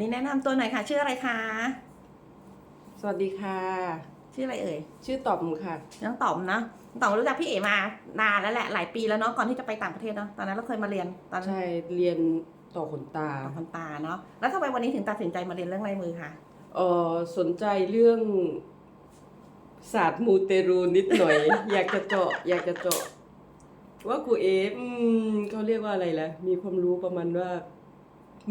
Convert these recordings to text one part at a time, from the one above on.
นนี้แนะนำตัวหน่อยค่ะ ชื่ออะไรคะ สวัสดีค่ะ ชื่ออะไรเอ่ย ชื่อต่อมค่ะ น้องต๋อมนะน้องต๋อมรู้จักพี่เอ๋มานานแล้วแหละ หลายปีแล้วเนาะ ก่อนที่จะไปต่างประเทศเนาะ ตอนนั้นเราเคยมาเรียน ตอนใช่เรียนต่อขนตาต่อคนตาเนาะ แล้วทำไมวันนี้ถึงตัดสินใจมาเรียนเรื่องลายมือคะ เออสนใจเรื่องศาสตร์มูเตรูนิดหน่อย อยากจะเจาะ อยากจะเจาะ ว่าครูเออืมเขาเรียกว่าอะไรล่ะ มีความรู้ประมาณว่า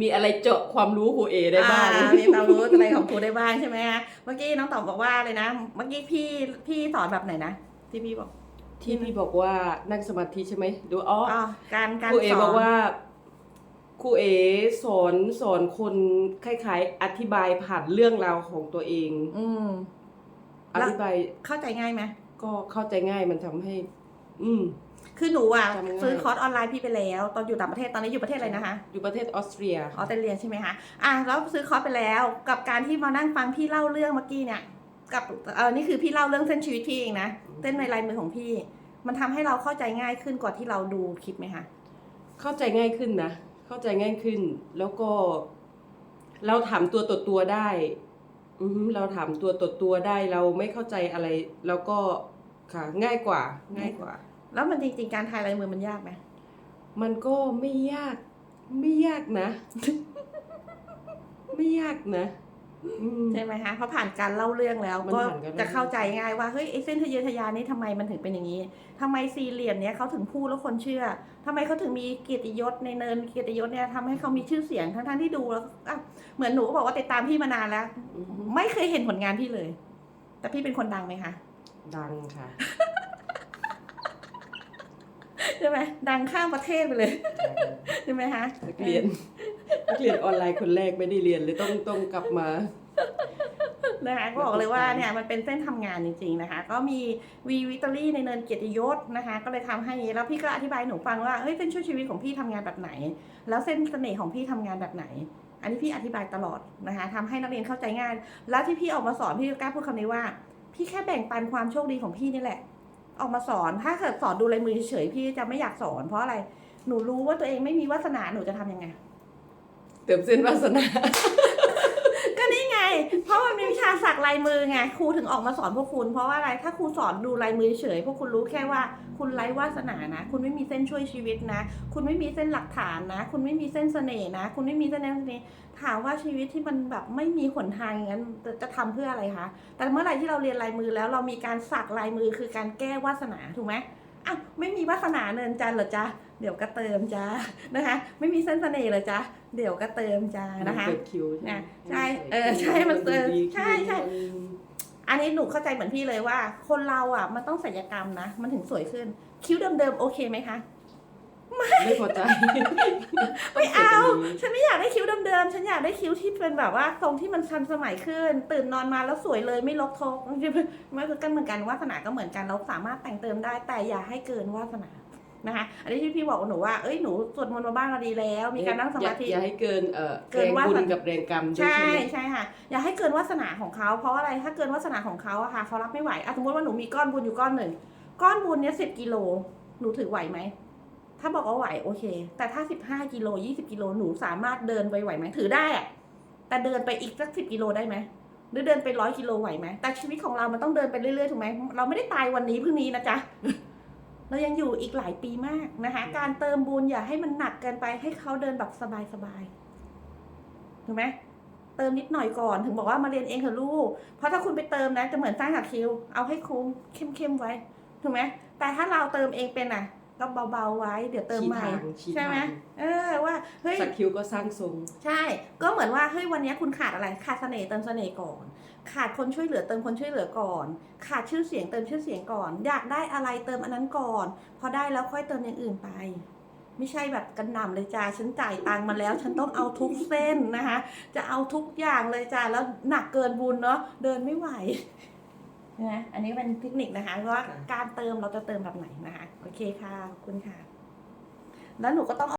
มีอะไรเจาะความรู้ครูเอได้บ้างอ่มีความรู้อะไรของครูได้บ้างใช่ไหมคะเมื่อกี้น้องต๋อมบอกว่าเลยนะ เมื่อกี้พี่พี่สอนแบบไหนนะที่พี่บอกที่พี่บอกว่านั่งสมาธิใช่ไหมดูอ๋ออ๋อการการครูเอสอนบอกว่าครูเอสอนสอนคนคล้ายๆ อธิบายผ่านเรื่องราวของตัวเอง อืมอแล้วธิบายเข้าใจง่ายไหมก็เข้าใจง่ายมันทำให้ อืม คือหนูอะจำง่าย ซื้อคอร์สออนไลน์พี่ไปแล้ว ตอนอยู่ต่างประเทศตอนนี้อยู่ประเทศอะไรนะคะ อยู่ประเทศออสเตรียออสเตรเลียใช่ไหมคะอะแล้วซื้อคอร์สไปแล้ว กับการที่มานั่งฟังพี่เล่าเรื่องเมื่อกี้เนี่ย กับเออนี่คือพี่เล่าเรื่องเส้นชีวิตพี่เองนะ เส้นในลายมือของพี่ มันทำให้เราเข้าใจง่ายขึ้นกว่าที่เราดูคลิปไหมคะ เข้าใจง่ายขึ้นนะ เข้าใจง่ายขึ้น แล้วก็ เราถามตัวต่อตัวได้ อือฮึเราถามตัวต่อตัวได้ เราไม่เข้าใจอะไร แล้วก็ค่ะ ง่ายกว่า ง่ายกว่า แล้วมันจริงๆการทายลายมือมันยากไหมมันก็ไม่ยาก ไม่ยากนะ ไม่ยากนะอืม ใช่ไหมคะเพราะผ่านการเล่าเรื่องแล้วมันก็ผ่านการเล่าจะเข้าใจง่ายว่าเฮ้ยไอ้เส้นทะเยอทะยานนี่ทำไมมันถึงเป็นอย่างนี้ทำไมสี่เหลี่ยมเนี้ยเขาถึงพูดแล้วคนเชื่อทำไมเขาถึงมีเกียรติยศในเนินเกียรติยศเนี่ยทำให้เขามีชื่อเสียงทั้งๆที่ดูแล้วอะเหมือนหนูก็บอกว่าติดตามพี่มานานแล้ว อือฮึไม่เคยเห็นผลงานพี่เลย แต่พี่เป็นคนดังไหมคะ ดังค่ะ ใช่ไหมดังข้ามประเทศไปเลยใช่ไหมคะนักเรียนนักเรียนออนไลน์คนแรกไม่ได้เรียนเลยต้องต้องกลับมานะคะก็บอกเลยว่าเนี่ยมันเป็นเส้นทำงานจริง ๆนะคะ ก็มีวีวิตอรี่ในเนินเกียรติยศนะคะ ก็เลยทำให้อย่างนี้แล้วพี่ก็อธิบายหนูฟังว่าเฮ้ยเส้นช่วยชีวิตของพี่ทำงานแบบไหน แล้วเส้นเสน่ห์ของพี่ทำงานแบบไหน อันนี้พี่อธิบายตลอดนะคะทำให้นักเรียนเข้าใจง่ายแล้วที่พี่ออกมาสอนพี่ก็กล้าพูดคำนี้ว่า พี่แค่แบ่งปันความโชคดีของพี่นี่แหละ ออกมาสอน ถ้าเกิดสอนดูลายมือเฉยๆพี่จะไม่อยากสอน เพราะอะไร หนูรู้ว่าตัวเองไม่มีวาสนาหนูจะทำยังไง เติมเส้นวาสนา ก็นี่ไง เพราะมันมีวิชาสักลายมือไงครูถึงออกมาสอนพวกคุณ เพราะว่าอะไร ถ้าครูสอนดูลายมือเฉยพวกคุณรู้แค่ว่า คุณไร้วาสนานะ คุณไม่มีเส้นช่วยชีวิตนะ คุณไม่มีเส้นหลักฐานนะ คุณไม่มีเส้นเสน่ห์นะ คุณไม่มีเส้นนั้นเสน่ห์ถามว่าชีวิตที่มันแบบไม่มีหนทางอย่างนั้นจะจะทำเพื่ออะไรคะ แต่เมื่อไหร่ที่เราเรียนลายมือแล้วเรามีการสักลายมือคือการแก้วาสนาถูกไหมอ้าวไม่มีวาสนาเนินจันทร์เหรอจ๊ะเดี๋ยวก็เติมจ้านะคะ ไม่มีเส้นเสน่ห์เหรอจ๊ะเดี๋ยวก็เติมจ้านะคะมัเกิดคิวใช่ไหมอะใช่เออใช่มันเกิดดีใช่ใช่คิว อันนี้หนูเข้าใจเหมือนพี่เลยว่า คนเราอะมันต้องศัลยกรรมนะ มันถึงสวยขึ้น คิ้วเดิมๆโอเคไหมคะ ไม่พอใจไม่เอา ฉันไม่อยากได้คิ้วเดิมๆ ฉันอยากได้คิ้วที่เป็นแบบว่าทรงที่มันทันสมัยขึ้น ตื่นนอนมาแล้วสวยเลยไม่ลบทกมันก็เหมือนกันวาสนาก็เหมือนกันเราสามารถแต่งเติมได้ แต่อย่าให้เกินวาสนา นะคะอันนี้ที่พี่บอกกับหนูว่าเอ้ยหนูสวดมนต์มาบ้างก็ดีแล้ว มีการนั่งสมาธิอย่าให้เกินเอ่อเกินแรงว่าบุญสันกับแรงกรรมด้วยใช่ใช่ไหมใช่ค่ะอย่าให้เกินวาสนาของเขาเพราะอะไรถ้าเกินวาสนาของเขาอะค่ะเขารับไม่ไหวอะสมมติว่าหนูมีก้อนบุญอยู่ก้อนหนึ่งก้อนบุญเนี้ยสิบกิโลหนูถือไหวไหมถ้าบอกว่าไหวโอเค แต่ถ้าสิบห้ากิโลยี่สิบกิโลหนูสามารถเดินไปไหวไหมถือได้อะแต่เดินไปอีกสักสิบกิโลได้ไหมหรือเดินไปร้อยกิโลไหวไหมแต่ชีวิตของเรามันต้องเดินไปเรื่อยๆถูกไหมเราไม่ได้ตายวันนี้พรุ่งนี้นะจ๊ะ เรายังอยู่อีกหลายปีมากนะคะ การเติมบุญอย่าให้มันหนักเกินไปให้เขาเดินแบบสบายๆถูกไหมเติมนิดหน่อยก่อนถึงบอกว่ามาเรียนเองเถอะลูก เพราะถ้าคุณไปเติมนะจะเหมือนสร้างหักคิว เอาให้คุ้มเข้มๆไว้ถูกไหมแต่ถ้าเราเติมเองเป็นอะ ก็เบาๆไว้เดี๋ยวเติมใหม่ชี้ทางชี้ใช่ไหมทางเออว่าเฮ้ยสักคิวก็สร้างทรงใช่ ก็เหมือนว่าเฮ้ยวันนี้คุณขาดอะไรขาดเสน่ห์เติมเสน่ห์ก่อน ขาดคนช่วยเหลือเติมคนช่วยเหลือก่อน ขาดชื่อเสียงเติมชื่อเสียงก่อน อยากได้อะไรเติมอันนั้นก่อน พอได้แล้วค่อยเติมอย่างอื่นไป ไม่ใช่แบบกันหน่ำเลยจ้าฉันจ่ายตังค์มาแล้ว ฉันต้องเอาทุกเส้นนะคะ จะเอาทุกอย่างเลยจ้าแล้วหนักเกินบุญเนาะเดินไม่ไหว นะอันนี้เป็นเทคนิคนะคะว่าการเติมเราจะเติมแบบไหนนะคะ โอเคค่ะ ขอบคุณค่ะ แล้วหนูก็ต้อง